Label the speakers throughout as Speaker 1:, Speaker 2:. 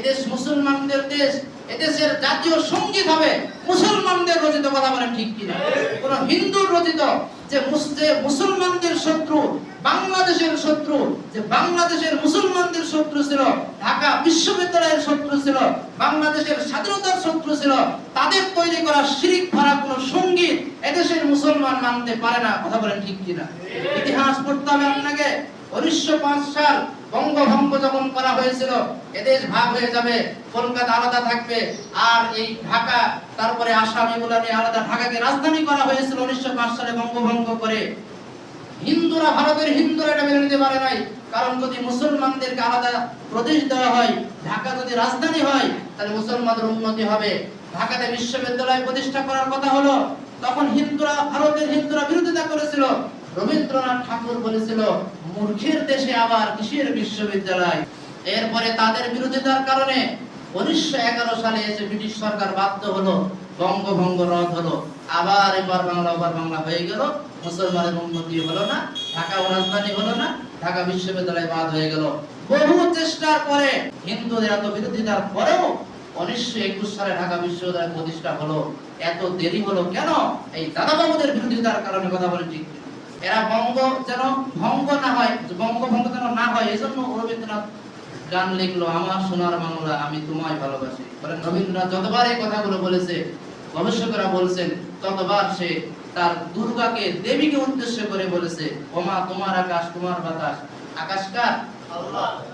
Speaker 1: এদেশ মুসলমানদের দেশ, এদেশের জাতীয় সংগীত হবে। মুসলমানদের রচিত কথা বলেন ঠিক কিনা? কোন হিন্দুর রচিত যে যে মুসলমানদের শত্রু, বাংলাদেশের শত্রু, যে বাংলাদেশের মুসলমানদের শত্রু ছিল, ঢাকা বিশ্ববিদ্যালয়ের শত্রু ছিল, বাংলাদেশের স্বাধীনতার শত্রু ছিল, তাদের তৈরি করা শিরিক ভরা কোন সংগীত এদেশের মুসলমান মানতে পারে না। কথা বলেন ঠিক কিনা? ইতিহাস পড়তে হবে আপনাকে। উনিশশো পাঁচ সাল বঙ্গভঙ্গ যখন করা হয়েছিল, এদেশ ভাগ হয়ে যাবে, কলকাতা আলাদা থাকবে, আর এই ঢাকা, তারপরে আসাম এগুলো নিয়ে আলাদা, ঢাকাকে রাজধানী করা হয়েছিল উনিশশো সালে বঙ্গভঙ্গ করে। হিন্দুরা ভারতের হিন্দুরা এটা মেনে নিতে পারে নাই, কারণ যদি মুসলমানদেরকে আলাদা প্রদেশ দেওয়া হয়, ঢাকা যদি রাজধানী হয়, তাহলে মুসলমানদের উন্নতি হবে। ঢাকাতে বিশ্ববিদ্যালয় প্রতিষ্ঠা করার কথা হলো, তখন হিন্দুরা, ভারতের হিন্দুরা বিরোধিতা করেছিল রবীন্দ্রনাথ ঠাকুর বলেছিল, মূর্খের দেশে আবার কিসের বিশ্ববিদ্যালয়? এরপরে তাদের বিরোধিতার কারণে উনিশশো এগারো সালে এসে ব্রিটিশ সরকার বাধ্য হলো, বঙ্গভঙ্গ রদ হলো। আবার এবার বাংলা, ওবার বাংলা হয়ে গেল। মুসলমানের উন্নতি হলো না, ঢাকা রাজধানী হলো না, ঢাকা বিশ্ববিদ্যালয় বাদ হয়ে গেল। বহু চেষ্টার পরে হিন্দুদের এত বিরোধিতার পরেও উনিশশো একুশ সালে ঢাকা বিশ্ববিদ্যালয় প্রতিষ্ঠা হলো। এত দেরি হলো কেন? এই দাদা বাবুদের বিরোধিতার কারণে কথা বলে ঠিক এরা বঙ্গ যেন ভঙ্গ না হয় বঙ্গভঙ্গ যেন না হয় এই জন্য রবীন্দ্রনাথ গান লিখলো আমার সোনার বাংলা আমি তোমায় ভালোবাসি। বলেন রবীন্দ্রনাথ যতবার এই কথাগুলো বলেছে গবেষকরা বলছেন ততবার সে তার দুর্গাকে দেবীকে উদ্দেশ্য করে বলেছে ওমা তোমার আকাশ তোমার বাতাস। আকাশ কার?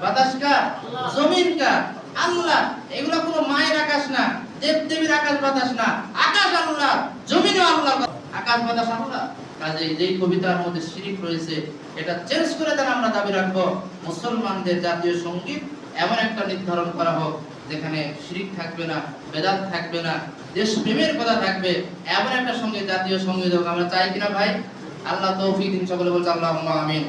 Speaker 1: বাতাস কার? জমিন কার? আল্লাহ। এগুলো কোনো মায়ের আকাশ না দেব দেবীর আকাশ বাতাস না। আকাশ আল্লাহ জমিনও আল্লাহ। সামলা কাজে যেই কবিতার মধ্যে শিরিক রয়েছে, এটা চেঞ্জ করে দেন আমরা দাবি রাখব। মুসলমানদের জাতীয় সংগীত এমন একটা নির্ধারণ করা হোক, যেখানে শিরিক থাকবে না, বেদাত থাকবে না দেশ প্রেমের কথা থাকবে, এমন একটা সংগীত জাতীয় সংগীত হোক। আমরা চাই কিনা ভাই? আল্লাহ তৌফিক দিন সকলে বলছে আল্লাহ আমিন।